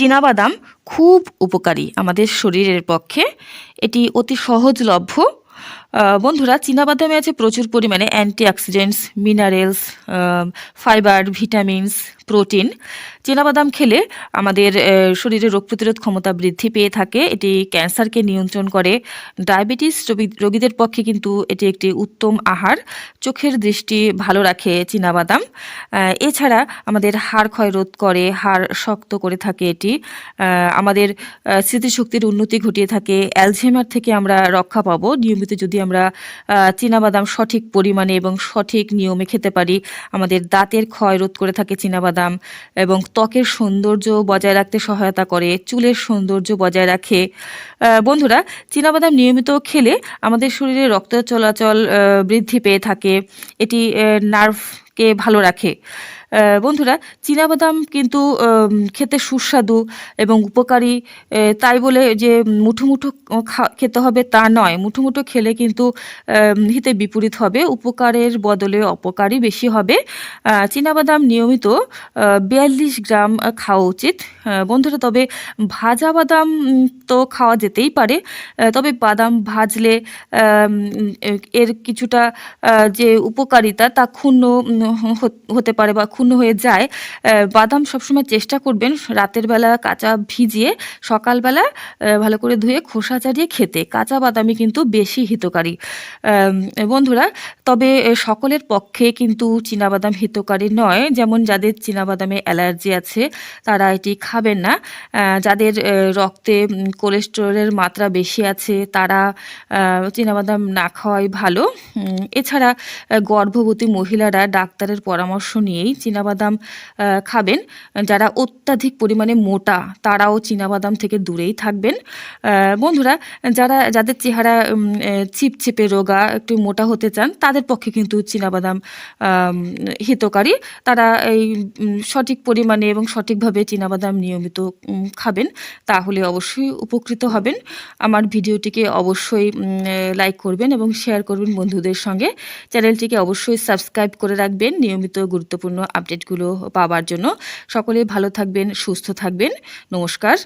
চীনাবাদাম খুব উপকারী আমাদের শরীরের পক্ষে। এটি অতি সহজলভ্য। বন্ধুরা চীনাবাদামে আছে প্রচুর পরিমাণে antioxidants minerals fibre vitamins protein চীনাবাদাম খেলে আমাদের শরীরে রোগ প্রতিরোধ ক্ষমতা বৃদ্ধি পেয়ে থাকে। এটি ক্যান্সারকে নিয়ন্ত্রণ করে। ডায়াবেটিস রোগী- রোগীদের পক্ষে কিন্তু এটি একটি উত্তম আহার। চোখের দৃষ্টি ভালো রাখে আহ, এছাড়া আমাদের হাড় ক্ষয় রোধ করে হাড় শক্ত করে থাকে এটি। আমাদের স্মৃতিশক্তির উন্নতি ঘটিয়ে থাকে। অ্যালঝেমার থেকে আমরা রক্ষা পাবো। নিয়মিত যদি আমরা চীনাবাদাম সঠিক পরিমাণে এবং সঠিক নিয়মে খেতে পারি। আমাদের দাঁতের ক্ষয় রোধ করে থাকে চীনাবাদাম এবং ত্বকের সৌন্দর্য বজায় রাখতে সহায়তা করে, চুলের সৌন্দর্য বজায় রাখে। বন্ধুরা, চীনাবাদাম নিয়মিত খেলে আমাদের শরীরে রক্ত চলাচল বৃদ্ধি পেয়ে থাকে। এটি নার্ভকে ভালো রাখে। বন্ধুরা, চীনাবাদাম কিন্তু খেতে সুস্বাদু এবং উপকারী তাই বলে যে মুঠো মুঠো খেতে হবে তা নয়। মুঠো মুঠো খেলে কিন্তু হিতে বিপরীত হবে, উপকারের বদলে অপকারই বেশি হবে। চীনাবাদাম নিয়মিত বিয়াল্লিশ গ্রাম খাওয়া উচিত। বন্ধুরা, তবে ভাজা বাদাম তো খাওয়া যেতেই পারে। তবে বাদাম ভাজলে এর কিছুটা যে উপকারিতা তা ক্ষুণ্ণ হতে পারে বা ক্ষুণ্ণ হয়ে যায় বাদাম সবসময় চেষ্টা করবেন রাতের বেলা কাঁচা ভিজিয়ে সকালবেলা ভালো করে ধুয়ে খোসা চাড়িয়ে খেতে। কাঁচা বাদামই কিন্তু বেশি হিতকারী। বন্ধুরা, তবে সকলের পক্ষে কিন্তু চীনাবাদাম হিতকারী নয়। যেমন যাদের চীনাবাদামে অ্যালার্জি আছে, তারা এটি খাবেন না। যাদের রক্তে কোলেস্টেরলের মাত্রা বেশি আছে, তারা চীনাবাদাম না খাওয়াই ভালো। এছাড়া গর্ভবতী মহিলারা ডাক্তারের পরামর্শ নিয়েই চীনাবাদাম খাবেন। যারা অত্যাধিক পরিমাণে মোটা, তারাও চীনাবাদাম থেকে দূরেই থাকবেন। বন্ধুরা, যারা, যাদের চেহারা চিপচিপে রোগা, একটু মোটা হতে চান, তাদের পক্ষে কিন্তু চীনাবাদাম হিতকারী। তারা এই সঠিক পরিমাণে এবং সঠিকভাবে চীনাবাদাম নিয়মিত খাবেন, তাহলে অবশ্যই উপকৃত হবেন। আমার ভিডিওটিকে অবশ্যই লাইক করবেন এবং শেয়ার করবেন বন্ধুদের সঙ্গে। চ্যানেলটিকে অবশ্যই সাবস্ক্রাইব করে রাখবেন। নিয়মিত গুরুত্বপূর্ণ আপডেটগুলো পাওয়ার জন্য সকলে ভালো থাকবেন সুস্থ থাকবেন। নমস্কার।